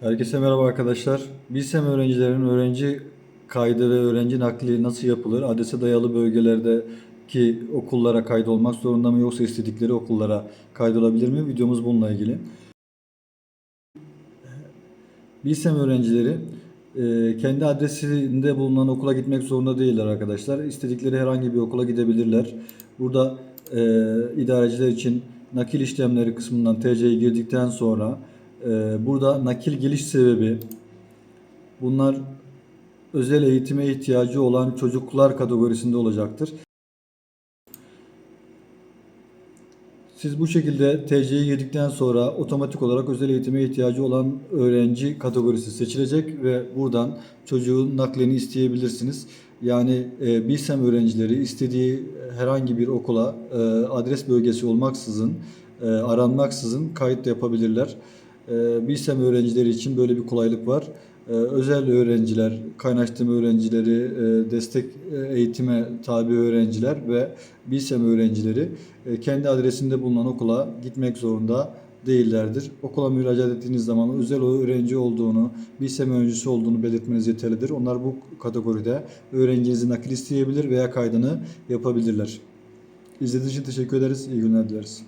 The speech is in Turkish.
Herkese merhaba arkadaşlar. Bilsem öğrencilerin öğrenci kaydı ve öğrenci nakli nasıl yapılır? Adrese dayalı bölgelerdeki okullara kaydolmak zorunda mı yoksa istedikleri okullara kaydolabilir mi? Videomuz bununla ilgili. Bilsem öğrencileri e, kendi adresinde bulunan okula gitmek zorunda değiller arkadaşlar. İstedikleri herhangi bir okula gidebilirler. Burada e, idareciler için nakil işlemleri kısmından TC'ye girdikten sonra e, burada nakil geliş sebebi bunlar özel eğitime ihtiyacı olan çocuklar kategorisinde olacaktır. Siz bu şekilde TC'ye girdikten sonra otomatik olarak özel eğitime ihtiyacı olan öğrenci kategorisi seçilecek ve buradan çocuğun naklini isteyebilirsiniz. Yani e, Bilsem öğrencileri istediği herhangi bir okula e, adres bölgesi olmaksızın, e, aranmaksızın kayıt da yapabilirler. E, Bilsem öğrencileri için böyle bir kolaylık var. Ee, özel öğrenciler, kaynaştırma öğrencileri, e, destek e, eğitime tabi öğrenciler ve Bilsem öğrencileri e, kendi adresinde bulunan okula gitmek zorunda değillerdir. Okula müracaat ettiğiniz zaman özel öğrenci olduğunu, Bilsem öğrencisi olduğunu belirtmeniz yeterlidir. Onlar bu kategoride öğrencinizi nakil isteyebilir veya kaydını yapabilirler. İzlediğiniz için teşekkür ederiz. İyi günler dileriz.